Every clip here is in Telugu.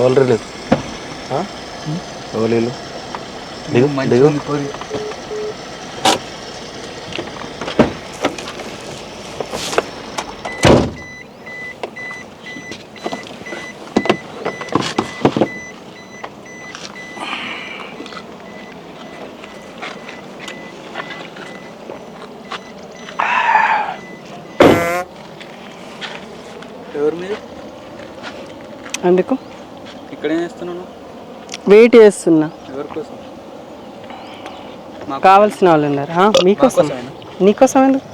ఎవరు లేదు ఎవరు లేదు దిగు దిగు ఎవరు మీరు అందుకు ఇక్కడ ఏం చేస్తున్నాను వెయిట్ చేస్తున్నా. ఎవరి కోసం? కావాల్సిన వాళ్ళు ఉన్నారు. మీకోసం? నీకోసం ఎందుకు?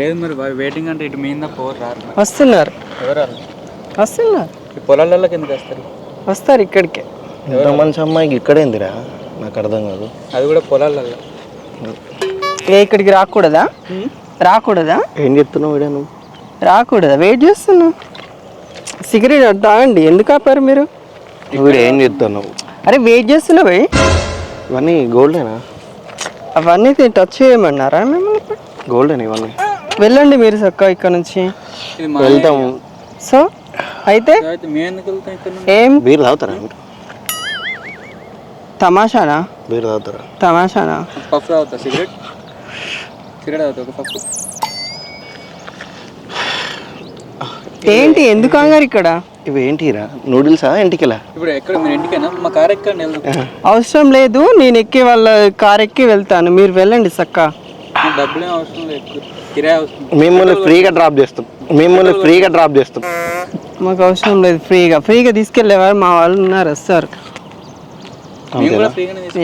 లేదు మరి వెయిటింగ్ అంటే ఇటు మీద పోరు రారు వస్తున్నారు. ఎవరు వస్తున్నారు. ఈ పొలాలలోకి ఎందుకు వస్తారు? వస్తారు ఇక్కడికే. ఇంత మంచి అమ్మాయికి ఇక్కడేందిరా నాకు అర్థం కాదు. అది కూడా పొలాలలో ఏ ఇక్కడికి రాకూడదా? రాకూడదా? ఏం చెప్తున్నావు వీడే నువ్వు? రాకూడదా? వెయిట్ చేస్తున్నా. సిగరెట్ తాగండి. ఎందుకు ఆపారు మీరు? వీడు ఏం చెప్తున్నావు అరే వెయిట్ చేస్తున్నా భయ్ ఇవన్నీ గోల్డేనా? అవన్నీ టచ్ చేయమన్నారా మిమ్మల్ని? గోల్డెన్ ఇవన్నీ? వెళ్ళండి మీరు చక్క ఇక్కడ నుంచి. ఇది మా వెళ్తాం సో అయితే ఏం? బీర్ తాగుతారా మీరు? తమాషానా? బీర్ తాగుతారా? తమాషానా? పఫ్ తాగుతా సిగరెట్? సిగరెట్ తాగుతా ఒక పఫ్. ఏంటి ఎందుకు కంగారు ఇక్కడ? ఇవి ఏంటిరా? నూడిల్సా ఎంటికెలా? ఇప్పుడు ఎక్కడ మీరు ఇంటికైనా మా కార్ ఎక్కడ అవసరం లేదు నేను ఎక్కి వాళ్ళ కార్ ఎక్కి వెళ్తాను. మీరు వెళ్ళండి డబ్బులు ఏం అవసరం లేదు. కిరాయి అవసరం. మిమ్మల్ని ఫ్రీగా డ్రాప్ చేస్తాం. మిమ్మల్ని ఫ్రీగా డ్రాప్ చేస్తాం. మాకు అవసరం లేదు ఫ్రీగా. ఫ్రీగా తీసుకెళ్ళేవారు మా వాళ్ళు ఉన్నారు వస్తారు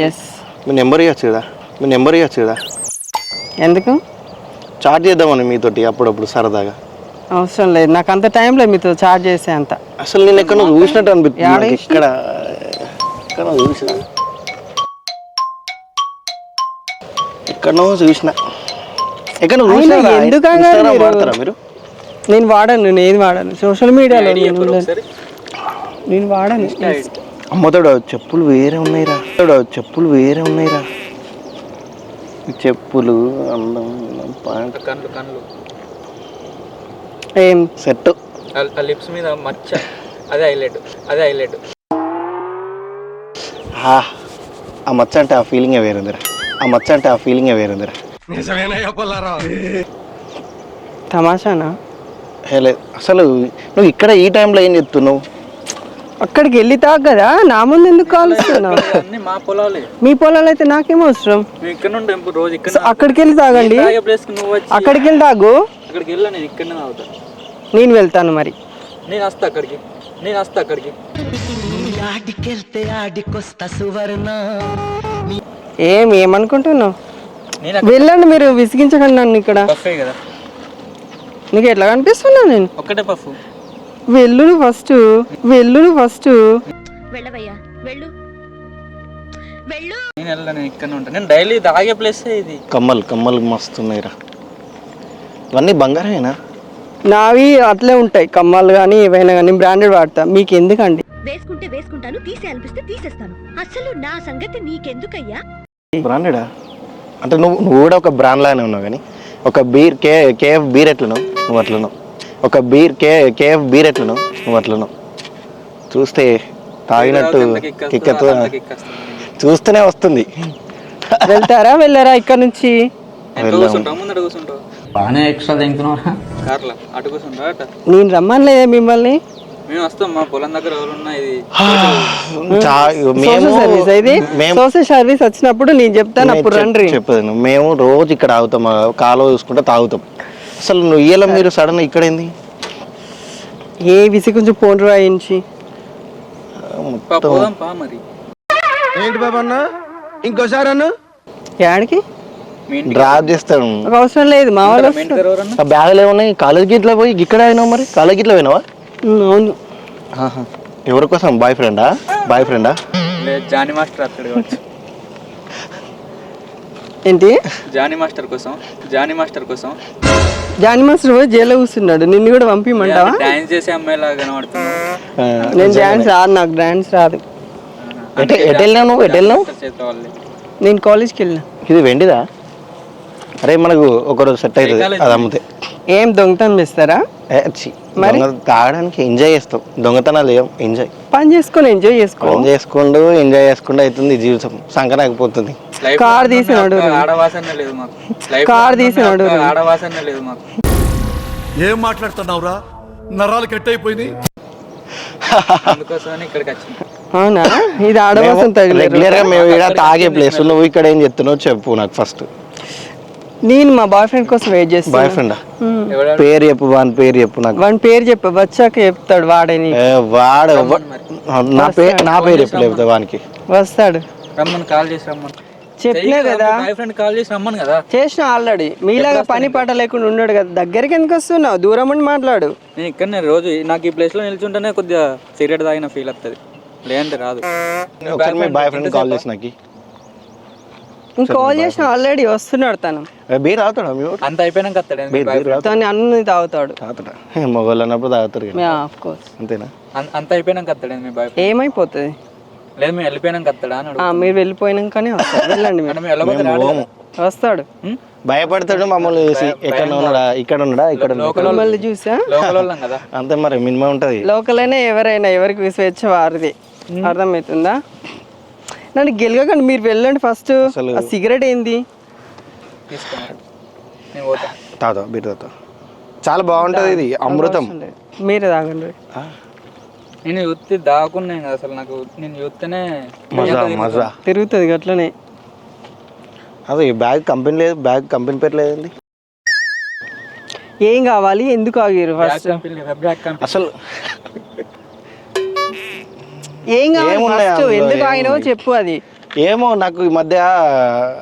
ఎస్ మీ నెంబర్ ఇవ్వచ్చు కదా? మీ నెంబర్ ఇవ్వచ్చు కదా? ఎందుకు? చార్జ్ చేద్దామని మీతోటి అప్పుడప్పుడు సరదాగా. అవసరం లేదు. నాకు అంత టైంలో మీతో చార్జ్ చేసే అంత. అసలు నేను ఎక్కడ చూసినట్టు అనిపిస్తుంది ఇక్కడ ఎక్కడ? చూసిన? ఎక్కడనో చూసిన. ఎక్కడ చూసినా? వాడతారా మీరు? నేను వాడను నేను ఏది వాడను? సోషల్ మీడియాలో నేను వాడను. అమ్మతోడు చెప్పులు వేరే ఉన్నాయిరా తోడు చెప్పులు వేరే ఉన్నాయిరా చెప్పులు అందం పాయింట్ కళ్ళు కళ్ళు ఏం? సెట్ ఆ- ఆ లిప్స్ మీద మచ్చ. అదే హైలైట్. అదే హైలైట్. ఆ మచ్చ అంటే ఆ ఫీలింగే వేరుందిరా. ఆ మచ్చ అంటే ఆ ఫీలింగే వేరుందిరా. తమాషానా? హే లేదు అసలు నువ్వు ఇక్కడ ఈ టైంలో ఏం చెప్తున్నావు? అక్కడికి వెళ్ళి తాగు కదా నా ముందు ఎందుకు కాలుస్తున్నావు? అన్ని మా పొలాలే. మీ పొలాలు అయితే నాకేం అవసరం? మేము ఇక్కడ నుండి ఎప్పుడు రోజు ఇక్కడ సో అక్కడికి వెళ్ళి తాగండి. నువ్వు వచ్చి. అక్కడికి వెళ్ళి తాగు. అక్కడికి వెళ్ళా నేను ఇక్కడనే తాగుతా. నేను వెళ్తాను మరి. నేను వస్తా అక్కడికి. నేను వస్తా అక్కడికి. ఏం ఏమనుకుంటున్నావు? నేను అక్కడ వెళ్ళండి మీరు విసిగించకండి నన్ను ఇక్కడ. పఫే కదా. నీకు ఎట్లా కనిపిస్తున్నా నేను? ఒక్కటే పఫ్. వెళ్ళు ఫస్ట్ వెళ్ళు ఫస్ట్ వెళ్ళవయ్యా వెళ్ళు. వెళ్ళు. నేను వెళ్ళా నేను ఇక్కడనే ఉంటాను నేను డైలీ తాగే ప్లేస్ ఇది. కమ్మలు కమ్మలు మస్తు ఉన్నాయిరా ఇవన్నీ బంగారమేనా? నావి అట్లే ఉంటాయి కమ్మలు కానీ ఏవైనా కానీ బ్రాండెడ్ వాడతా. మీకు ఎందుకండి వేసుకుంటే వేసుకుంటాను తీసే అనిపిస్తే తీసేస్తాను. అసలు నా సంగతి నీకెందుకయ్యా? బ్రాండెడా అంటే నువ్వు నువ్వు కూడా ఒక బ్రాండ్ లానే ఉన్నావు కానీ ఒక బీర్ కే కేఎఫ్ బీర్ ఎట్లను నువ్వు అట్లను ఒక బీర్ కే కేఎఫ్ బీర్ ఎట్లను నువ్వు అట్లను చూస్తే తాగినట్టు కిక్కెత్తు చూస్తూనే వస్తుంది. వెళ్తారా వెళ్ళారా ఇక్కడ నుంచి? కూర్చుంటావు ముందట కూర్చుంటావు బాగానే ఎక్స్ట్రా కార్లో అటు అట. నేను రమ్మనిలేదే మిమ్మల్ని. మేము వస్తాం మా పొలం దగ్గర ఎవరున్నా ఇది. చా- మేము సోషల్ సర్వీస్ ఇది మేము సోషల్ సర్వీస్ వచ్చినప్పుడు నేను చెప్తాను అప్పుడు రండి. చెప్పదు మేము రోజు ఇక్కడ ఆగుతాం ఆ కాలువ చూసుకుంటే తాగుతాం. అసలు నువ్వు ఇయ్యాల మీరు సడన్ ఇక్కడ ఏంది ఏ విసి కొంచెం ఫోన్ రాయించి. పా, పోదాం పా మరి. ఏంటి బాబా అన్న? ఇంకోసారి అన్న? యాడికి? డ్రాప్ చేస్తాడు. అవసరం లేదు మా వాళ్ళు ఆ బ్యాగులు ఏమున్నాయి? కాలేజ్ గిట్ల పోయి ఇక్కడ అయినావు మరి? కాలేజ్ గిట్ల పోయినావా? అవును. ఎవరి కోసం? బాయ్ ఫ్రెండా? బాయ్ ఫ్రెండా? జానీ మాస్టర్ అక్కడ ఏంటి? జానీ మాస్టర్ కోసం జానీ మాస్టర్ కోసం. జాని మాస్టర్ పోయి జైల్లో కూర్చున్నాడు. నిన్ను కూడా పంపిమంటావా? డాన్స్ చేసే కనబడుతున్నావు ఆ, నేను డాన్స్ రాదు నాకు డాన్స్ రాదు. ఎటు ఎటు వెళ్ళినావు నువ్వు? ఎటు వెళ్ళినావు? నేను కాలేజ్కి వెళ్ళిన. ఇది వెండిదా? అరే మనకు ఒకరోజు సెట్ అవుతుంది అది అమ్మితే. ఏం దొంగతనం చేస్తారా? దొంగ తాగడానికి ఎంజాయ్ చేస్తాం. దొంగతనాలు ఏం ఎంజాయ్ పని చేసుకొని ఎంజాయ్ చేసుకో. ఫోన్ చేసుకుంటూ ఎంజాయ్ చేసుకుంటూ అవుతుంది జీవితం. సంకరాకపోతుంది. కార్ తీసి నడురు. ఆడవాసన లేదు మాకు. లైఫ్ కార్ తీసి నడురు. ఆడవాసన లేదు మాకు. ఏం మాట్లాడుతున్నావురా? నరాలు కట్ వచ్చింది అవునా? ఇది ఆడవాసం తగిలేదు రెగ్యులర్గా మేము ఇక్కడ తాగే ప్లేస్ నువ్వు ఇక్కడ ఏం చెప్తున్నావు చెప్పు నాకు ఫస్ట్ నేను మా బాయ్ ఫ్రెండ్ కోసం వెయిట్ బాయ్ చేస్తాను ఫ్రెండ్ ఎవడ పేరు చెప్పు వాని పేరు చెప్పు నాకు. వాని పేరు చెప్ప వచ్చాక చెప్తాడు వాడే నీకు. ఏ, వాడు నా పేరు నా పేరు చెప్పు లేకపోతే వానికి. వస్తాడు. రమ్మని కాల్ చేసి రమ్మని. చెప్పినా కదా. బాయ్ ఫ్రెండ్ కాల్ చేసి రమ్మని కదా. చేసిన ఆల్రెడీ. మీలాగా పని పాట లేకుండా ఉన్నాడు కదా. దగ్గరికి ఎందుకు వస్తున్నావు? దూరం ఉండి మాట్లాడు. నేను ఇక్కడనే రోజు నాకు ఈ ప్లేస్లో నిల్చుంటేనే కొద్దిగా సిగరెట్ తాగిన ఫీల్ వస్తుంది లేదంటే రాదు. బాయ్ ఫ్రెండ్ కాల్ చేసి నాకు. కాల్ చేసిన ఆల్రెడీ వస్తున్నాడు తను. బీర్ తాగుతాడా? అంత అయిపోయినాక? తను అన్ని తాగుతాడు. తాగుతాడా? మొగోళ్ళు అన్నప్పుడు తాగుతారు కదా. ఆఫ్ కోర్స్ అంతేనా? అంత అయిపోయినాక వస్తాడు మీ బాయ్ ఏమైపోతుంది? లేదు మేము వెళ్ళిపోయినాక వస్తాడా అని మీరు వెళ్ళిపోయినాకనే వస్తాడు. వెళ్ళండి మీరు. మేము. వస్తాడు. భయపడతాడు మమ్మల్ని చూసి. ఎక్కడ ఉన్నాడా? ఇక్కడ ఉన్నాడా? ఇక్కడ? మళ్ళీ చూసా? లోకల్ కదా. అంతే మరి మినిమం ఉంటది. లోకలైనా ఎవరైనా ఎవరికి స్వేచ్ఛ వారిది. అర్థమవుతుందా? నన్ను గెలగకండి మీరు వెళ్ళండి ఫస్ట్. ఆ సిగరెట్ ఏంది? చాలా బాగుంటది ఇది అమృతం. మీరే తాగండి. ఆ, నేను చూస్తే దాక్కున్నాను కదా అసలు నాకు నేను మజా మజా. తిరుగుతుంది అట్లనే. అదే బ్యాగ్ కంపెనీ లేదు బ్యాగ్ కంపెనీ పేరు లేదండి. ఏం కావాలి? ఎందుకు ఆగిరు ఫస్ట్? అసలు ఏం కావాలి? ఎందుకు ఆగినావో చెప్పు అది. ఏమో నాకు ఈ మధ్య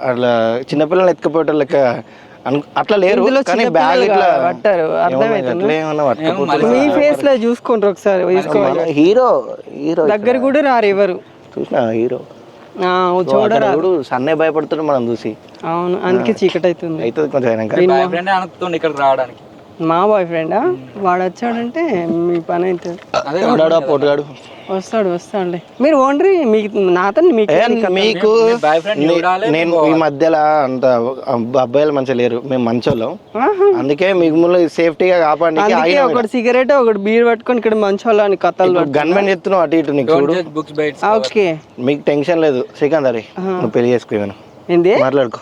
అట్లా చిన్నపిల్లలు ఎత్తుకుపోయేట లెక్క అట్లా లేరు కానీ బ్యాగ్ ఇట్లా పట్టారు, మీ ఫేస్లో చూసుకోండి ఒకసారి హీరో హీరో దగ్గర కూడా రారు ఎవరు? చూసిన హీరో? ఆ, చూడరా చూడు సన్నే భయపడుతున్నాడు మనం చూసి. అవును అందుకే చీకటి అవుతుంది అవుతుంది కొంచెం ఇక్కడికి రావడానికి. మా బాయ్ ఫ్రెండా వాడు వచ్చాడంటే మీ పని అవుతుంది అదే ఎవడాడో పొట్టుగాడు వస్తాడు వస్తాడులే. మీరు ఓన్రీ మీకు నాతో మీకు మీకు నేను ఈ మధ్యలో అంత అబ్బ- అబ్బాయిలు మంచిగా లేరు. మేము మంచోళ్ళం. అందుకే మీకు సేఫ్టీగా కాపాడడానికి అందుకే ఒకటి సిగరెట్ ఒకటి బీర్ పట్టుకొని ఇక్కడ మంచోళ్ళు అని కథలు గన్మెన్ చెప్తున్నావు అటు ఇటు నీకు ఓకే. మీకు టెన్షన్ లేదు. సికందరి నువ్వు పెళ్ళి ఏంది? మాట్లాడుకో.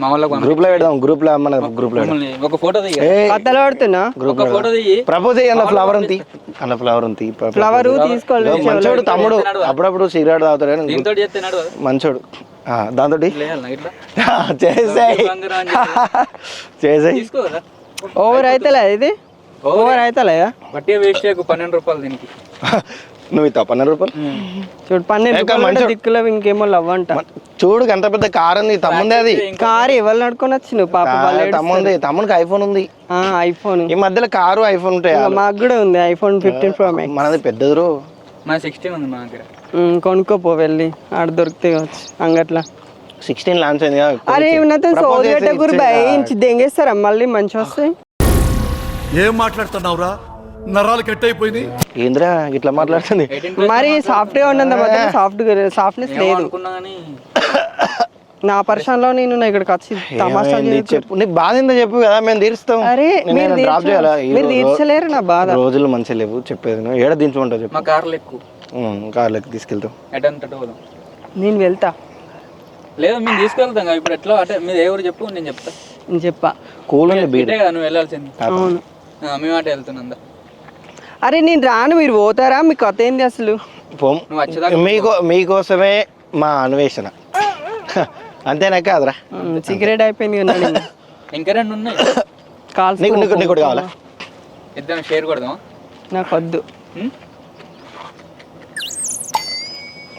మా వాళ్ళకి పంపి- గ్రూప్లో పెడదాం గ్రూప్లో మన గ్రూప్లో ఒక ఫోటో దిగ ఏ కథలు పడుతున్నా? గ్రూప్ ఒక ఫోటో దిగి ప్రపోజ్ అయ్యి అన్న ఫ్లవర్ ఉంది. అన్న ఫ్లవర్ ఉంది. ఫ్లవర్ తీసుకోవాలి మంచోడు తమ్ముడు. అప్పుడప్పుడు సిగరెట్ తాగుతాడు కానీ మంచోడు. ఆ, దాంతో చేసాయి. చేసాయి. ఓవర్ అయితేలే ఇది? ఓవర్ వేస్ట్ పన్నెండు రూపాయలు దీనికి. నువ్వు ఇస్తావు? పన్నెండు రూపాయలు? చూడు పన్నెండు రూపాయలు. దిక్కులో ఇంకేమో లవ్వంట చూడు ఎంత పెద్ద కార్ ఉంది తమ్ముందే అది. కారు ఎవరు నడుకొని వచ్చిన పాప కారు తమ్ముంది తమ్మునికి ఐఫోన్ ఉంది. ఐఫోన్. ఈ మధ్యలో కారు ఐఫోన్ ఉంటాయి మాకు కూడా ఉంది ఐఫోన్ ఫిఫ్టీన్ ప్రో మ్యాక్స్ మనది పెద్దది రో మా సిక్స్టీన్ ఉంది మా దగ్గర. కొనుక్కోపో వెళ్ళి ఆడ దొరికితే కావచ్చు అంగట్లా. సిక్స్టీన్ లాంచ్ అయింది. అరే నాతో Propose సోది చేస్తే పెట్టకూరు ఇచ్చేయి భయ కదా. ఇంచి దెంగేస్తారా? మళ్ళీ మంచి వస్తాయి ఏం మాట్లాడుతున్నావురా? నరాలు కట్ అయిపోయినాయి. ఏంద్రా ఇట్లా మాట్లాడుతుంది? మరి సాఫ్ట్గా ఉన్నంత మాత్రం సాఫ్ట్ సాఫ్ట్నెస్ లేదు. నా పరిశ్రమలో నేను నా ఇక్కడికి వచ్చి తమాషా చెప్పు. నీకు బాధ ఏందో చెప్పు కదా మేము తీరుస్తాం. అరే నేను మీరు డ్రాప్ తీర్చ- చేయాలా? ఈ మీరు రో- తీర్చలేరు నా బాధ. రోజులు మంచిగా లేవు చెప్పేది నువ్వు. ఏడ దించుకుంటావు చెప్పు. మా కార్లు ఎక్కువ. కార్లోకి తీసుకెళ్తాం. ఎటంతట పోదాం నేను వెళ్తా. లేదు మేము తీసుకెళ్తాం కదా. ఇప్పుడు ఎట్లా? అంటే మీరు ఎవరు చెప్పు నేను చెప్తా. నేను చెప్పా. కూల్ ఉంది కదా నువ్వు వెళ్ళాల్సింది. అవును. ఆ, మేము అటే వెళ్తున్నా అరే నేను రాను మీరు పోతారా? మీ కథ ఏంది అసలు? పోం. మీకో మీకోసమే మా అన్వేషణ. అంతేనా కాదురా? సిగరెట్ అయిపోయింది కదా నాది. ఇంకా రెండు ఉన్నాయి? కాల్స్ నీకు నీకు నీకు ఒకటి కావాలా? ఇద్దరం షేర్ కొడదాం నాకు వద్దు.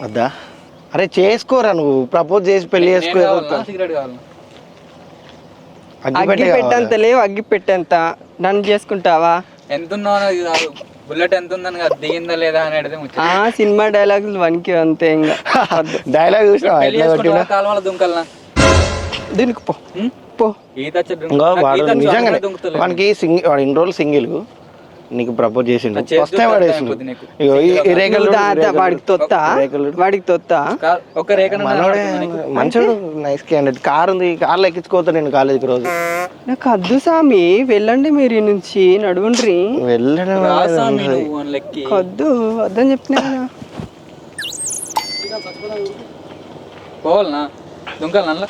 వద్దా? అరే చేసుకోరా నువ్వు. ప్రపోజ్ చేసి పెళ్ళి చేసుకో సిగరెట్ కావాలా? అగ్గి అగ్గి పెట్టే పెట్టేంత లేవు అగ్గి పెట్టేంత నన్ను చేసుకుంటావా? ఎంత ఉన్నావు అనేది కాదు. బుల్లెట్ ఎంత ఉందని కాదు దిగిందా లేదా అని అడిగితే ముచ్చట. ఆ సినిమా డైలాగ్స్ వన్కి అంతే ఇంకా. డైలాగ్ చూసినా కాలువల దుంకల్నా? దీనికి పో? పో. ఈత దుంకుతలేదు. వానికి సింగిల్ వాడు ఇన్ని రోజులు సింగిల్. నీకు ప్రపోజ్ చేసిండు. ఫస్ట్ నీకు. ఇగో ఈ- రేఖలు వాడికి తొత్త వాడికి తొత్త. కా- ఒక్క రేఖ మనోడే మంచోడు నైస్ క్యాండిడేట్ కార్ ఉంది కార్లో ఎక్కించుకోతా నేను కాలేజీకి రోజు. నాకు అద్దు సామి వెళ్ళండి మీరు ఈ నుంచి నడువుండ్రి. వెళ్ళడం వద్దు వద్దని చెప్పినా పోవాలనా? దుంకాలనా అలా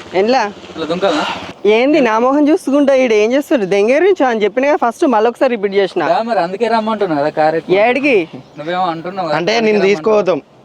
దుంకాలనా? ఏంది నా మొహం చూసుకుంటా ఈడు ఏం చేస్తాడు దెంగరించి అని చెప్పిన ఫస్ట్ మళ్ళొకసారి రిపీట్ చేసిన మరి అందుకే రమ్మంటున్నా కదా కార్ ఎక్కి. ఏడికి నువ్వేమో అంటున్నావు కదా, అంటే నేను. తీసుకోవద్దాం